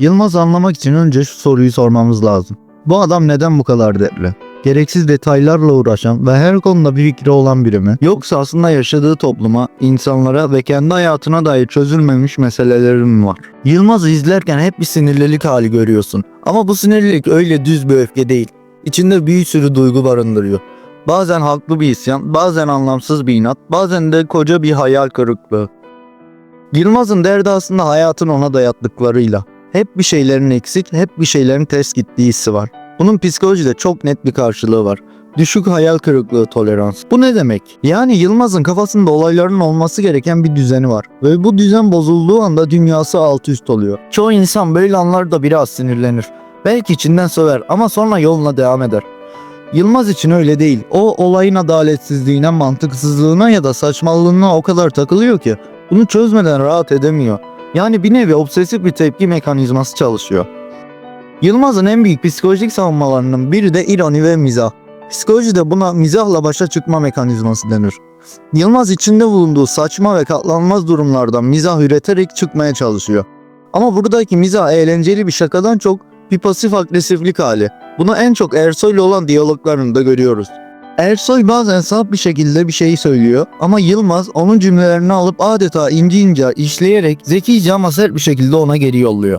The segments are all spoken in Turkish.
Yılmaz'ı anlamak için önce şu soruyu sormamız lazım. Bu adam neden bu kadar dertli? Gereksiz detaylarla uğraşan ve her konuda bir fikri olan biri mi? Yoksa aslında yaşadığı topluma, insanlara ve kendi hayatına dair çözülmemiş meseleleri mi var? Yılmaz'ı izlerken hep bir sinirlilik hali görüyorsun. Ama bu sinirlilik öyle düz bir öfke değil. İçinde bir sürü duygu barındırıyor. Bazen haklı bir isyan, bazen anlamsız bir inat, bazen de koca bir hayal kırıklığı. Yılmaz'ın derdi aslında hayatın ona dayattıklarıyla. Hep bir şeylerin eksik, hep bir şeylerin ters gittiği hissi var. Bunun psikolojide çok net bir karşılığı var. Düşük hayal kırıklığı tolerans. Bu ne demek? Yani Yılmaz'ın kafasında olayların olması gereken bir düzeni var. Ve bu düzen bozulduğu anda dünyası alt üst oluyor. Çoğu insan böyle anlarda biraz sinirlenir. Belki içinden söver ama sonra yoluna devam eder. Yılmaz için öyle değil. O olayın adaletsizliğine, mantıksızlığına ya da saçmalığına o kadar takılıyor ki bunu çözmeden rahat edemiyor. Yani bir nevi obsesif bir tepki mekanizması çalışıyor. Yılmaz'ın en büyük psikolojik savunmalarının biri de ironi ve mizah. Psikolojide buna mizahla başa çıkma mekanizması denir. Yılmaz içinde bulunduğu saçma ve katlanmaz durumlardan mizah üreterek çıkmaya çalışıyor. Ama buradaki mizah eğlenceli bir şakadan çok bir pasif agresiflik hali. Bunu en çok Ersoy ile olan diyaloglarında görüyoruz. Ersoy bazen saf bir şekilde bir şey söylüyor ama Yılmaz onun cümlelerini alıp adeta ince ince işleyerek zekice ama sert bir şekilde ona geri yolluyor.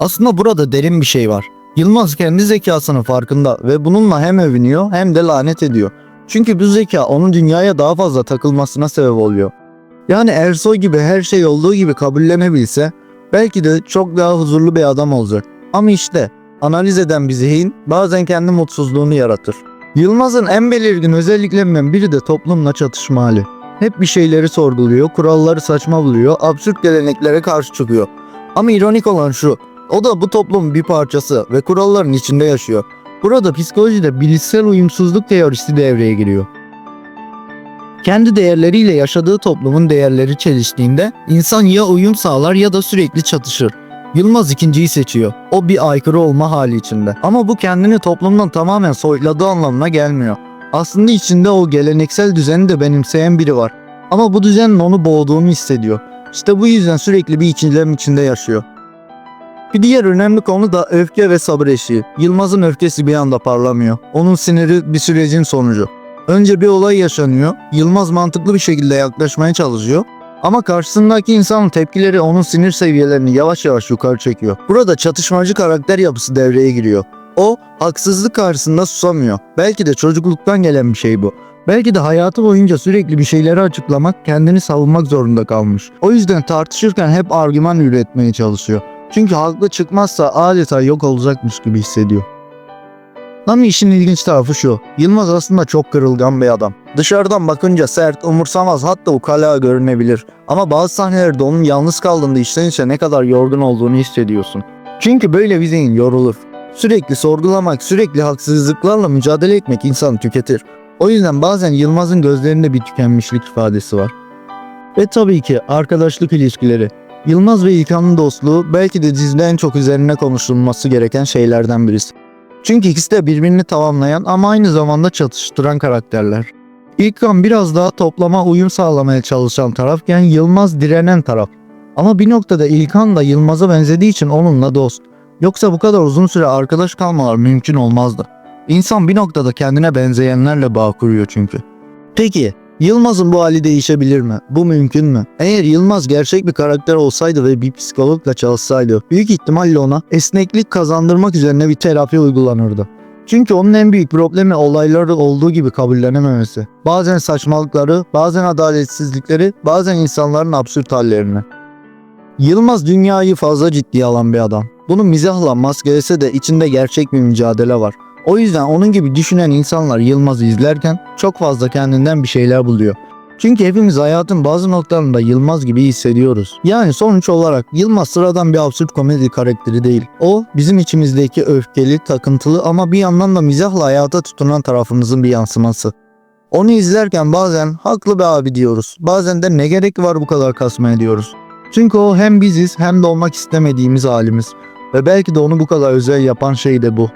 Aslında burada derin bir şey var. Yılmaz kendi zekasının farkında ve bununla hem övünüyor hem de lanet ediyor. Çünkü bu zeka onun dünyaya daha fazla takılmasına sebep oluyor. Yani Ersoy gibi her şey olduğu gibi kabullenebilse belki de çok daha huzurlu bir adam olacak. Ama işte analiz eden bir zihin bazen kendi mutsuzluğunu yaratır. Yılmaz'ın en belirgin özelliklerinden biri de toplumla çatışma hali. Hep bir şeyleri sorguluyor, kuralları saçma buluyor, absürt geleneklere karşı çıkıyor. Ama ironik olan şu, o da bu toplumun bir parçası ve kuralların içinde yaşıyor. Burada psikolojide bilişsel uyumsuzluk teorisi devreye giriyor. Kendi değerleriyle yaşadığı toplumun değerleri çeliştiğinde insan ya uyum sağlar ya da sürekli çatışır. Yılmaz ikinciyi seçiyor. O bir aykırı olma hali içinde. Ama bu kendini toplumdan tamamen soyutladığı anlamına gelmiyor. Aslında içinde o geleneksel düzeni de benimseyen biri var. Ama bu düzenin onu boğduğunu hissediyor. İşte bu yüzden sürekli bir ikilem içinde yaşıyor. Bir diğer önemli konu da öfke ve sabır eşiği. Yılmaz'ın öfkesi bir anda parlamıyor. Onun siniri bir sürecin sonucu. Önce bir olay yaşanıyor. Yılmaz mantıklı bir şekilde yaklaşmaya çalışıyor. Ama karşısındaki insanın tepkileri onun sinir seviyelerini yavaş yavaş yukarı çekiyor. Burada çatışmacı karakter yapısı devreye giriyor. O haksızlık karşısında susamıyor. Belki de çocukluktan gelen bir şey bu. Belki de hayatı boyunca sürekli bir şeyleri açıklamak, kendini savunmak zorunda kalmış. O yüzden tartışırken hep argüman üretmeye çalışıyor. Çünkü haklı çıkmazsa adeta yok olacakmış gibi hissediyor. Ama işin ilginç tarafı şu. Yılmaz aslında çok kırılgan bir adam. Dışarıdan bakınca sert, umursamaz hatta ukala görünebilir. Ama bazı sahnelerde onun yalnız kaldığında içten içe ne kadar yorgun olduğunu hissediyorsun. Çünkü böyle bir zihin yorulur. Sürekli sorgulamak, sürekli haksızlıklarla mücadele etmek insanı tüketir. O yüzden bazen Yılmaz'ın gözlerinde bir tükenmişlik ifadesi var. Ve tabii ki arkadaşlık ilişkileri. Yılmaz ve İlkan'ın dostluğu belki de dizide en çok üzerine konuşulması gereken şeylerden birisi. Çünkü ikisi de birbirini tamamlayan ama aynı zamanda çatıştıran karakterler. İlkan biraz daha toplama uyum sağlamaya çalışan tarafken Yılmaz direnen taraf. Ama bir noktada İlkan da Yılmaz'a benzediği için onunla dost. Yoksa bu kadar uzun süre arkadaş kalmalar mümkün olmazdı. İnsan bir noktada kendine benzeyenlerle bağ kuruyor çünkü. Peki Yılmaz'ın bu hali değişebilir mi? Bu mümkün mü? Eğer Yılmaz gerçek bir karakter olsaydı ve bir psikologla çalışsaydı büyük ihtimalle ona esneklik kazandırmak üzerine bir terapi uygulanırdı. Çünkü onun en büyük problemi olayları olduğu gibi kabullenememesi. Bazen saçmalıkları, bazen adaletsizlikleri, bazen insanların absürt hallerini. Yılmaz dünyayı fazla ciddiye alan bir adam. Bunu mizahla maskelese de içinde gerçek bir mücadele var. O yüzden onun gibi düşünen insanlar Yılmaz'ı izlerken çok fazla kendinden bir şeyler buluyor. Çünkü hepimiz hayatın bazı noktalarında Yılmaz gibi hissediyoruz. Yani sonuç olarak Yılmaz sıradan bir absürt komedi karakteri değil. O bizim içimizdeki öfkeli, takıntılı ama bir yandan da mizahla hayata tutunan tarafımızın bir yansıması. Onu izlerken bazen haklı bir abi diyoruz. Bazen de ne gerek var bu kadar kasmaya diyoruz. Çünkü o hem biziz hem de olmak istemediğimiz halimiz. Ve belki de onu bu kadar özel yapan şey de bu.